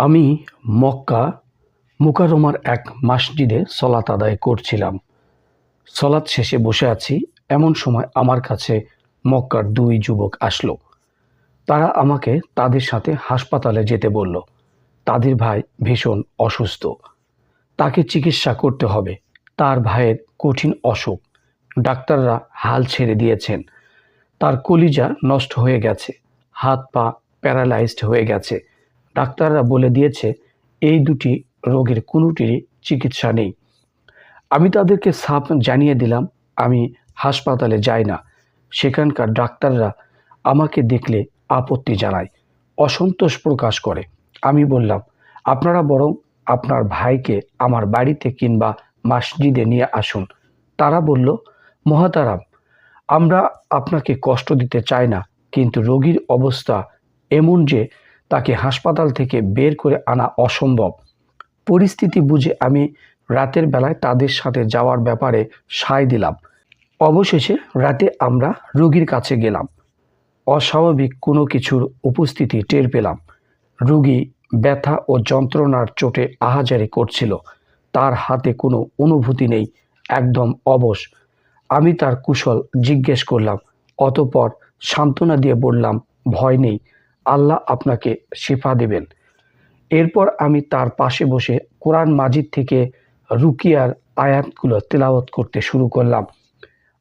আমি মক্কা মুকাররমার এক মসজিদে সলাত আদায় করছিলাম। সলাৎ শেষে বসে আছি, এমন সময় আমার কাছে মক্কার দুই যুবক আসলো। তারা আমাকে তাদের সাথে হাসপাতালে যেতে বলল। তাদের ভাই ভীষণ অসুস্থ। তাকে চিকিৎসা করতে হবে। তার ভাইয়ের কঠিন অসুখ। ডাক্তাররা হাল ছেড়ে দিয়েছেন। তার কলিজা নষ্ট হয়ে গেছে। হাত পা প্যারালাইজড হয়ে গেছে। ডাক্তাররা বলে দিয়েছে, এই দুটি রোগের কোনোটিরই চিকিৎসা নেই। আমি তাদেরকে সাপ জানিয়ে দিলাম, আমি হাসপাতালে যাই না। সেখানকার ডাক্তাররা আমাকে দেখলে আপত্তি জানায়, অসন্তোষ প্রকাশ করে। আমি বললাম, আপনারা বরং আপনার ভাইকে আমার বাড়িতে কিংবা মসজিদে নিয়ে আসুন। তারা বলল, মহাতারাম, আমরা আপনাকে কষ্ট দিতে চাই না, কিন্তু রোগীর অবস্থা এমন যে তাকে হাসপাতাল থেকে বের করে আনা অসম্ভব। পরিস্থিতি বুঝে আমি রাতের বেলায় তাদের সাথে যাওয়ার ব্যাপারে সায় দিলাম। অবশেষে রাতে আমরা রোগীর কাছে গেলাম। অস্বাভাবিক কোনো কিছুর উপস্থিতি টের পেলাম। রুগী ব্যথা ও যন্ত্রণার চোটে আহাজারি করছিল। তার হাতে কোনো অনুভূতি নেই, একদম অবশ। আমি তার কুশল জিজ্ঞেস করলাম, অতপর সান্ত্বনা দিয়ে বললাম, ভয় নেই। আল্লাহ আপনাকে শিফা দেবেন। এরপর আমি তার পাশে বসে কোরআন মাজিদ থেকে রুকিয়ার আয়াতগুলো তেলাওয়াত করতে শুরু করলাম।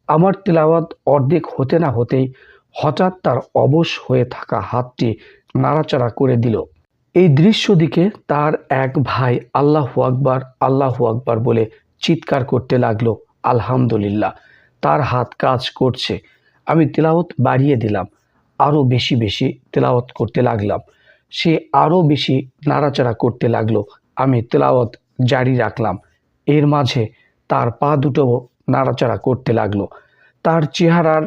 আমার তেলাওয়াত অর্ধেক হতে না হতেই হঠাৎ তার অবশ হয়ে থাকা হাতটি নাড়াচাড়া করে দিল। এই দৃশ্য দিকে তার এক ভাই আল্লাহু আকবার আল্লাহু আকবার বলে চিৎকার করতে লাগল। আলহামদুলিল্লাহ, তার হাত কাজ করছে। আমি তেলাওয়াত বাড়িয়ে দিলাম। আরও বেশি বেশি তেলাওয়াত করতে লাগলাম। সে আরও বেশি নাড়াচাড়া করতে লাগল। আমি তেলাওয়াত জারি রাখলাম। এর মাঝে তার পা দুটো নাড়াচাড়া করতে লাগল। তার চেহারার,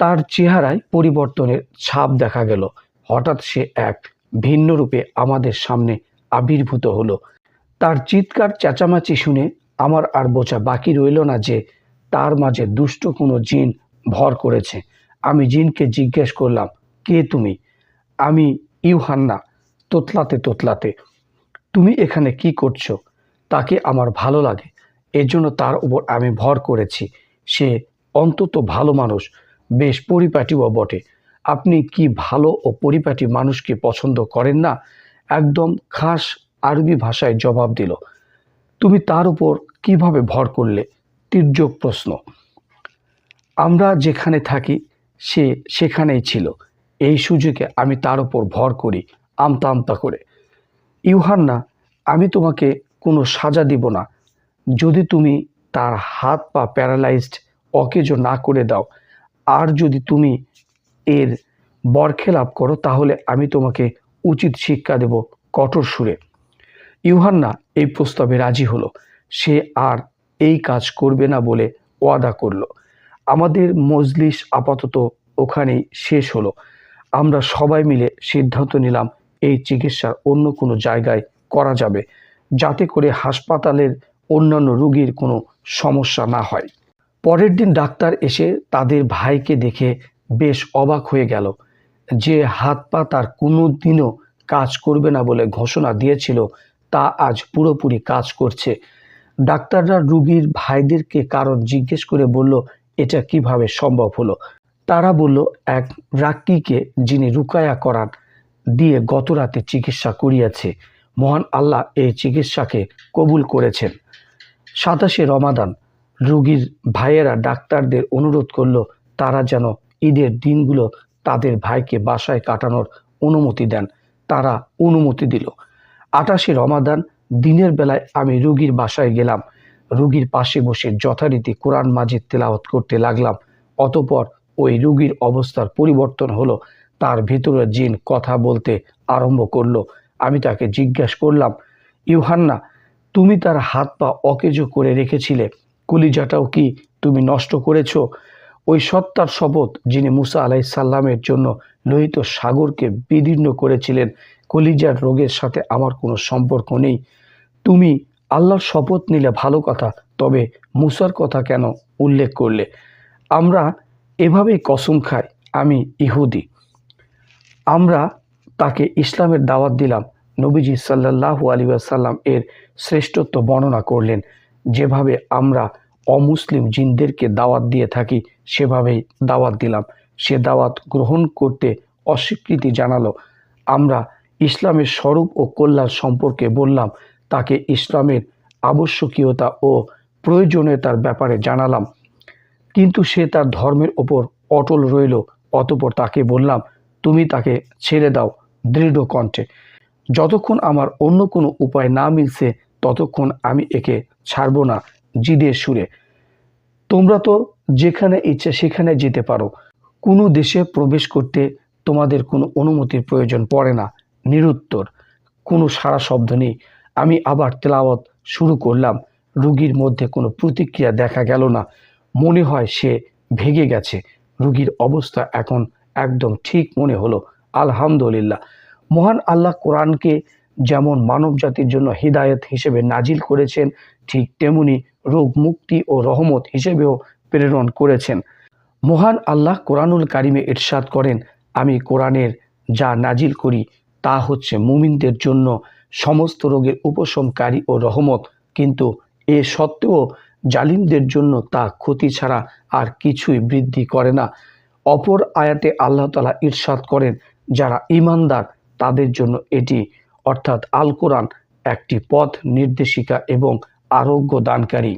তার চেহারায় পরিবর্তনের ছাপ দেখা গেল। হঠাৎ সে এক ভিন্ন রূপে আমাদের সামনে আবির্ভূত হলো। তার চিৎকার চেঁচামাচি শুনে আমার আর বোঝা বাকি রইল না যে তার মাঝে দুষ্ট কোনো জিন ভর করেছে। আমি জিনকে জিজ্ঞেস করলাম, কে তুমি? আমি ইউহান্না, তোতলাতে তোতলাতে। তুমি এখানে কি করছ? তাকে আমার ভালো লাগে, এজন্য তার উপর আমি ভর করেছি। সে অন্তত ভালো মানুষ, বেশ পরিপাটিও বটে। আপনি কি ভালো ও পরিপাটি মানুষকে পছন্দ করেন না? একদম খাস আরবি ভাষায় জবাব দিল, তুমি তার উপর কীভাবে ভর করলে? তির্যক প্রশ্ন। আমরা যেখানে থাকি সে সেখানেই ছিল। এই সুযোগে আমি তার উপর ভর করি, আমতা আমতা করে। ইউহান্না, আমি তোমাকে কোনো সাজা দিব না। যদি তুমি তার হাত পা প্যারালাইজড অকেজো না করে দাও, আর যদি তুমি এর বরখেলাপ করো, তাহলে আমি তোমাকে উচিত শিক্ষা দেব কঠোর সুরে। ইউহান্না এই প্রস্তাবে রাজি হলো। সে আর এই কাজ করবে না বলে ওয়াদা করল। আমাদের মজলিস আপাতত ওখানেই শেষ হলো। আমরা সবাই মিলে সিদ্ধান্ত নিলাম এই চিকিৎসা অন্য কোনো জায়গায় করা যাবে, যাতে করে হাসপাতালের অন্যান্য রুগীর কোনো সমস্যা না হয়। পরের দিন ডাক্তার এসে তাদের ভাইকে দেখে বেশ অবাক হয়ে গেল যে হাত পা তার কোনো দিনও কাজ করবে না বলে ঘোষণা দিয়েছিল, তা আজ পুরোপুরি কাজ করছে। ডাক্তাররা রুগীর ভাইদেরকে কারণ জিজ্ঞেস করে বলল এটা কীভাবে সম্ভব হলো? তারা বলল, এক রাক্কিকে যিনি রুকায়া করান দিয়ে গত রাতে চিকিৎসা করিয়াছে। মহান আল্লাহ এই চিকিৎসাকে কবুল করেছেন। সাতাশে রমাদান, রুগীর ভাইয়েরা ডাক্তারদের অনুরোধ করল, তারা যেন ঈদের দিনগুলো তাদের ভাইকে বাসায় কাটানোর অনুমতি দেন। তারা অনুমতি দিল। আটাশে রমাদান, দিনের বেলায় আমি রুগীর বাসায় গেলাম। রুগীর পাশে বসে যথারীতি কোরআন মাজিদ তেলাওয়াত করতে লাগলাম। অতপর ওই রুগীর অবস্থার পরিবর্তন হলো, তার ভিতরে জিন কথা বলতে আরম্ভ করল। আমি তাকে জিজ্ঞেস করলাম, ইউহান্না, তুমি তার হাত পা অকেজো করে রেখেছিলে, কলিজাটাও কি তুমি নষ্ট করেছ? ওই সত্তার শপথ যিনি মুসা আলাই সাল্লামের জন্য লোহিত সাগরকে বিদীর্ণ করেছিলেন, কলিজার রোগের সাথে আমার কোনো সম্পর্ক নেই। তুমি আল্লাহর শপথ নিলে ভালো কথা, তবে মুসার কথা কেন উল্লেখ করলে? আমরা এভাবেই কসম খাই, আমি ইহুদি। আমরা তাকে ইসলামের দাওয়াত দিলাম, নবীজি সাল্লাল্লাহু আলী আসাল্লাম এর শ্রেষ্ঠত্ব বর্ণনা করলেন। যেভাবে আমরা অমুসলিম জিনদেরকে দাওয়াত দিয়ে থাকি, সেভাবেই দাওয়াত দিলাম। সে দাওয়াত গ্রহণ করতে অস্বীকৃতি জানালো। আমরা ইসলামের স্বরূপ ও কল্যাণ সম্পর্কে বললাম তাকে ইসলামের আবশ্যকীয়তা ও প্রয়োজনীয়তার ব্যাপারে জানালাম। কিন্তু সে তার ধর্মের ওপর অটল রইল, অতপর তাকে বললাম, তুমি তাকে ছেড়ে দাও দৃঢ় কণ্ঠে। যতক্ষণ আমার অন্য কোনো উপায় না মিলছে, ততক্ষণ আমি একে ছাড়ব না জিদের সুরে। তোমরা তো যেখানে ইচ্ছে সেখানে যেতে পারো। কোনো দেশে প্রবেশ করতে তোমাদের কোনো অনুমতির প্রয়োজন পড়ে না, নিরুত্তর। কোনো সারা শব্দ নেই। আমি আবার তেলাওয়াত শুরু করলাম। রুগীর মধ্যে কোনো প্রতিক্রিয়া দেখা গেল না। মনে হয় সে ভেগে গেছে। রুগীর অবস্থা এখন একদম ঠিক মনে হলো। আলহামদুলিল্লাহ। মহান আল্লাহ কোরআনকে যেমন মানব জাতির জন্য হিদায়ত হিসেবে নাজিল করেছেন, ঠিক তেমনি রোগ মুক্তি ও রহমত হিসেবেও প্রেরণ করেছেন। মহান আল্লাহ কোরআনুল কারিমে ইরশাদ করেন, আমি কোরআনের যা নাজিল করি, তা হচ্ছে মুমিনদের জন্য সমস্ত রোগের উপশমকারী ও রহমত, কিন্তু এ সত্ত্বেও জালিমদের জন্য তা ক্ষতি ছাড়া আর কিছুই বৃদ্ধি করে না। অপর আয়াতে আল্লাহ তালা ইরশাদ করেন, যারা ইমানদার তাদের জন্য এটি, অর্থাৎ আল কোরআন, একটি পথ নির্দেশিকা এবং আরোগ্য দানকারী।